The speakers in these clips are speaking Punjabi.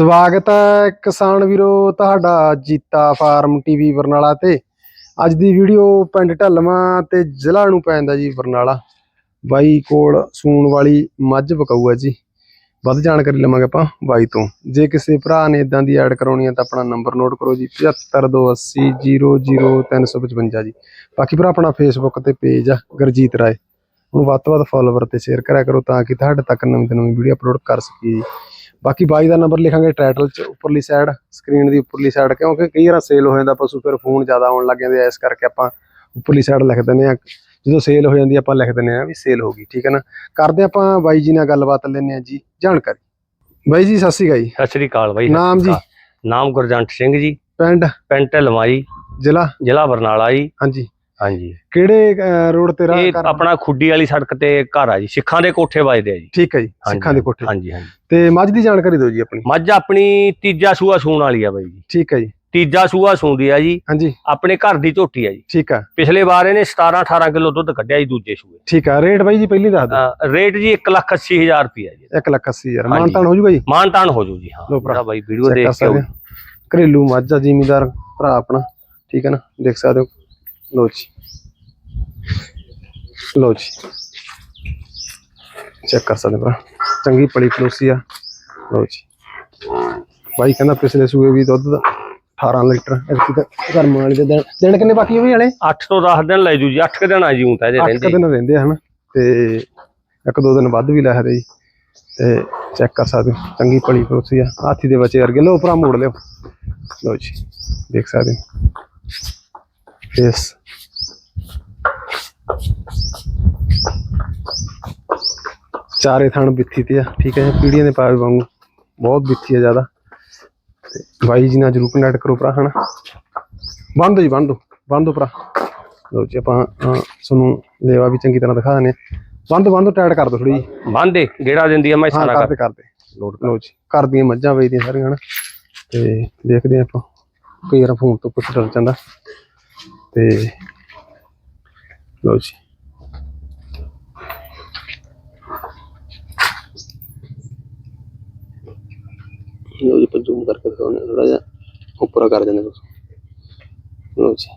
ਸਵਾਗਤ ਹੈ ਕਿਸਾਨ ਵੀਰੋ ਤੁਹਾਡਾ ਜੀਤਾ ਫਾਰਮ ਟੀਵੀ ਬਰਨਾਲਾ ਤੇ। ਅੱਜ ਦੀ ਵੀਡੀਓ ਪਿੰਡ ਢਲਵਾਂ ਤੇ ਜ਼ਿਲ੍ਹਾ ਨੂੰ ਪੈਂਦਾ ਜੀ ਬਰਨਾਲਾ। ਬਾਈ ਕੋਲ ਸੂਣ ਵਾਲੀ ਮੱਝ ਬਕਾਊ ਹੈ ਜੀ। ਵੱਧ ਜਾਣਕਾਰੀ ਲਵਾਂਗੇ ਆਪਾਂ ਬਾਈ ਤੋਂ। ਜੇ ਕਿਸੇ ਭਰਾ ਨੇ ਇਦਾਂ ਦੀ ਐਡ ਕਰਾਉਣੀ ਹੈ ਤਾਂ ਆਪਣਾ ਨੰਬਰ ਨੋਟ ਕਰੋ ਜੀ 7528000355 ਜੀ। ਬਾਕੀ ਭਰਾ ਆਪਣਾ ਫੇਸਬੁੱਕ ਤੇ ਪੇਜ ਆ, ਗੁਰਜੀਤ ਰਾਏ। ਉਹਨੂੰ ਵੱਧ ਤੋਂ ਵੱਧ ਫਾਲੋਵਰ ਤੇ ਸ਼ੇਅਰ ਕਰਿਆ ਕਰੋ ਤਾਂ ਕਿ ਤੁਹਾਡੇ ਤੱਕ ਨਵੀਂ ਤੋਂ ਨਵੀਂ ਵੀਡੀਓ ਅਪਲੋਡ ਕਰ ਸਕੀਏ ਬਾਕੀ ਬਾਈ ਦਾ ਨੰਬਰ ਲਿਖਾਂਗੇ ਟਾਈਟਲ 'ਚ ਉੱਪਰਲੀ ਸਾਈਡ ਸਕਰੀਨ ਦੀ ਉੱਪਰਲੀ ਸਾਈਡ ਕਿਉਂਕਿ ਕਈ ਵਾਰ ਸੇਲ ਹੋ ਜਾਂਦਾ ਪਸ਼ੂ ਫਿਰ ਫੋਨ ਜ਼ਿਆਦਾ ਆਉਣ ਲੱਗ ਜਾਂਦੇ ਇਸ ਕਰਕੇ ਆਪਾਂ ਉੱਪਰਲੀ ਸਾਈਡ ਲਿਖ ਦਿੰਦੇ ਆ ਜਦੋਂ ਸੇਲ ਹੋ ਜਾਂਦੀ ਆਪਾਂ ਲਿਖ ਦਿੰਦੇ ਆ ਵੀ ਸੇਲ ਹੋ ਗਈ ਠੀਕ ਹੈ ਨਾ? ਕਰਦੇ ਆਪਾਂ ਬਾਈ ਜੀ ਨਾਲ ਗੱਲਬਾਤ ਲੈਂਦੇ ਆ ਜੀ ਜਾਣਕਾਰੀ। ਬਾਈ ਜੀ ਸਤਿ ਸ਼੍ਰੀ ਅਕਾਲ ਜੀ। ਸਤਿ ਸ੍ਰੀ ਅਕਾਲ ਬਾਈ ਨਾਮ ਜੀ? ਨਾਮ ਗੁਰਜੰਟ ਸਿੰਘ ਜੀ। ਪਿੰਡ? ਪਿੰਡ ਢਲਵਾਈ ਜ਼ਿਲ੍ਹਾ? ਜ਼ਿਲ੍ਹਾ ਬਰਨਾਲਾ ਜੀ। ਹਾਂਜੀ। ਹਾਂਜੀ। ਕਿਹੜੇ ਰੋਡ ਤੇ ਰਾਹ ਇਹ ਕਰ ਆਪਣਾ ਖੁੱਡੀ ਵਾਲੀ ਸੜਕ ਤੇ ਘਰ ਆ ਜੀ। ਸਿੱਖਾਂ ਦੇ ਕੋਠੇ ਵੱਜਦੇ ਆ ਜੀ। ਠੀਕ ਹੈ ਜੀ ਸਿੱਖਾਂ ਦੇ ਕੋਠੇ। ਹਾਂਜੀ ਹਾਂਜੀ। ਤੇ ਮੱਝ ਦੀ ਜਾਣਕਾਰੀ ਦਿਓ ਜੀ ਆਪਣੀ। ਮੱਝ ਆਪਣੀ ਤੀਜਾ ਸੂਆ ਸੂਣ ਵਾਲੀ ਆ ਬਾਈ ਜੀ। ਠੀਕ ਹੈ ਜੀ। ਤੀਜਾ ਸੂਆ ਸੂੰਦੀ ਆ ਜੀ। ਹਾਂਜੀ। ਆਪਣੇ ਘਰ ਦੀ ਝੋਟੀ ਆ ਜੀ। ਠੀਕ ਆ। ਪਿਛਲੇ ਵਾਰ ਇਹਨੇ 17 18 ਕਿਲੋ ਦੁੱਧ ਕੱਢਿਆ ਜੀ ਦੂਜੇ ਸੂਏ ਠੀਕ ਆ। ਰੇਟ ਬਾਈ ਜੀ ਪਹਿਲੀ ਦੱਸ ਦਿਓ। ਰੇਟ ਜੀ 180000 ਰੁਪਿਆ ਜੀ। 1 ਲੱਖ 80 ਹਜ਼ਾਰ। ਹਾਂਜੀ। ਮਾਨਤਾਨ ਹੋ ਜੂਗਾ ਜੀ ਮਾਨ ਤਾਨ ਹੋ ਜੂ ਜੀ ਹਾਂ। ਜਿਹੜਾ ਬਾਈ ਵੀਡੀਓ ਦੇਖ ਕੇ। ਘਰੇਲੂ ਮੱਝ ਆ ਜ਼ਿਮੀਦਾਰ ਭਰਾ ਆਪਣਾ। ਠੀਕ ਹੈ ਨਾ? ਦੇਖ ਸਕਦੇ ਹੋ। ਲੋ ਜੀ। ਲੋ ਜੀ। ਚੈੱਕ ਕਰ ਸਕਦੇ ਭਰਾ। ਚੰਗੀ ਪਲੀ ਪਲੋਸੀ ਆ। ਲੋ ਜੀ। ਕਹਿੰਦਾ ਪਿਛਲੇ ਸੂਏ ਵੀ ਦੁੱਧ ਦਾ 18 ਲੀਟਰ। ਇੱਕ ਤਾਂ ਗਰਮ ਵਾਲੀ ਦੇ ਦਿਨ ਦਿਨ ਕਿੰਨੇ ਬਾਕੀ ਉਹ ਵੀ ਵਾਲੇ 8 ਤੋਂ 10 ਦਿਨ ਲੈ ਜੂ ਜੀ। 8 ਦਿਨ ਆ ਜੀ ਹੁਣ ਤਾਂ ਇਹਦੇ 8 ਰਹਿੰਦੇ ਦਿਨ ਰਹਿੰਦੇ ਹਨਾ। ਤੇ ਇੱਕ ਦੋ ਦਿਨ ਵੱਧ ਵੀ ਲੈਦੇ ਜੀ। ਤੇ ਚੈੱਕ ਕਰ ਸਕਦੇ ਚੰਗੀ ਪਲੀ ਪਲੋਸੀ ਆ। ਹਾਥੀ ਦੇ ਬੱਚੇ ਵਰਗੇ। ਲੋ ਭਰਾ ਮੋੜ ਲਿਓ। ਲੋ ਜੀ। ਦੇਖ ਸਕਦੇ ਫੇਸ ਚਾਰੇ ਥਣ ਬਿੱਥੀ ਤੇ ਆ। ਠੀਕ ਹੈ ਪੀੜੀਆਂ ਦੇ ਪਾਵੇ ਵਾਂਗੂ। ਬਹੁਤ ਬਿੱਥੀ ਆ ਜ਼ਿਆਦਾ। ਤੇ ਬਾਈ ਜੀ ਨਾਲ ਜਰੂਰ ਕੰਟੈਕਟ ਕਰੋ ਭਰਾ ਹਨਾ? ਬੰਦ ਜੀ ਬੰਦ ਬੰਦ ਭਰਾ। ਲੋ ਜੀ ਆਪਾਂ ਤੁਹਾਨੂੰ ਲੇਵਾ ਵੀ ਚੰਗੀ ਤਰ੍ਹਾਂ ਦਿਖਾ ਦਿੰਦੇ ਬੰਦ ਬੰਦ ਟਾਈਟ ਕਰ ਦੋ ਥੋੜੀ ਜੀ ਬੰਦੇ ਗੇੜਾ ਦਿੰਦੀ ਆ ਮੈਂ ਸਾਰਾ ਕਰਦੇ ਕਰਦੇ ਲੋਡ ਲੋ ਜੀ ਘਰ ਦੀਆਂ ਮੱਝਾਂ ਵੇਚਦੀਆਂ ਸਾਰੀਆਂ ਹਨਾ? ਤੇ ਦੇਖਦੇ ਆਪਾਂ। ਕਈ ਵਾਰ ਫੋਨ ਤੋਂ ਕੁਛ ਡਰ ਜਾਂਦਾ। ਤੇ ਲੋ ਜੀ। ਲੋ ਜੀ, ਆਪਾਂ ਜ਼ੂਮ ਕਰਕੇ ਦਿਖਾਉਂਦੇ ਥੋੜਾ ਜਿਹਾ। ਉੱਪਰ ਕਰ ਦਿੰਦੇ ਤੁਸੀਂ ਲੋ ਜੀ।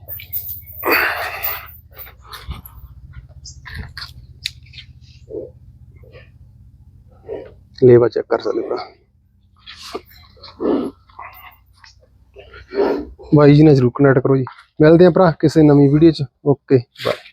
ਲੇਵਾ ਚੈੱਕ ਕਰ ਸਕਦੇ ਭਰਾ। ਬਾਈ ਜੀ ਨਾਲ ਜਰੂਰ ਕਨੈਕਟ ਕਰੋ ਜੀ। ਮਿਲਦੇ ਆ ਭਰਾ ਕਿਸੇ ਨਵੀਂ ਵੀਡੀਓ ਚ। Okay bye